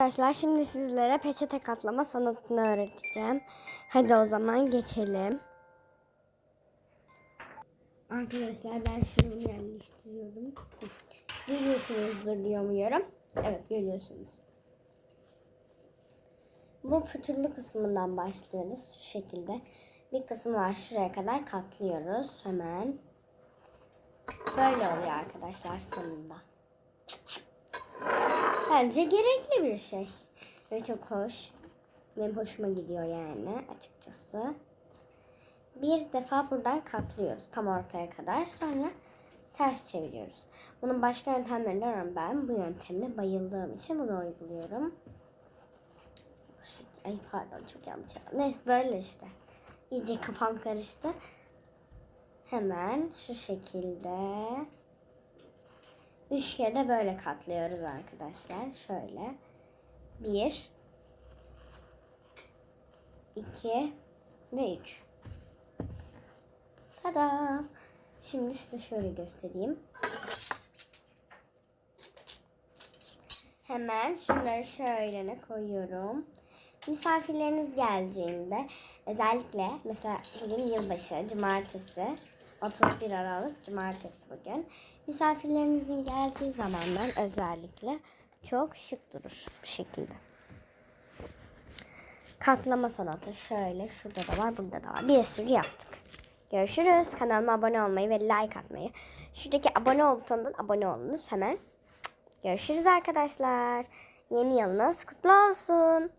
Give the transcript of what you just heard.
Arkadaşlar şimdi sizlere peçete katlama sanatını öğreteceğim. Hadi o zaman geçelim. Arkadaşlar ben şimdi bunu yerleştiriyorum. Görüyorsunuzdur diye umuyorum. Evet görüyorsunuz. Bu pütürlü kısmından başlıyoruz şu şekilde. Bir kısmı var şuraya kadar katlıyoruz hemen. Böyle oluyor arkadaşlar sonunda. Bence gerekli bir şey. Ve çok hoş. Benim hoşuma gidiyor yani açıkçası. Bir defa buradan katlıyoruz tam ortaya kadar. Sonra ters çeviriyoruz. Bunun başka yöntemlerini var ben. Bu yöntemine bayıldığım için bunu uyguluyorum. Bu şekilde. Ay pardon çok yanlış yaptım. Neyse böyle işte. İyice kafam karıştı. Hemen şu şekilde Üç kere de böyle katlıyoruz arkadaşlar. Şöyle. Bir. iki ve üç. Tada. Şimdi size şöyle göstereyim. Hemen şunları şöyle koyuyorum. Misafirleriniz geldiğinde özellikle mesela bugün yılbaşı, cumartesi, 31 Aralık cumartesi bugün. Misafirlerinizin geldiği zamanlar özellikle çok şık durur bu şekilde. Katlama sanatı şöyle şurada da var burada da var. Bir sürü yaptık. Görüşürüz. Kanalıma abone olmayı ve like atmayı. Şuradaki abone ol butonundan abone olunuz hemen. Görüşürüz arkadaşlar. Yeni yılınız kutlu olsun.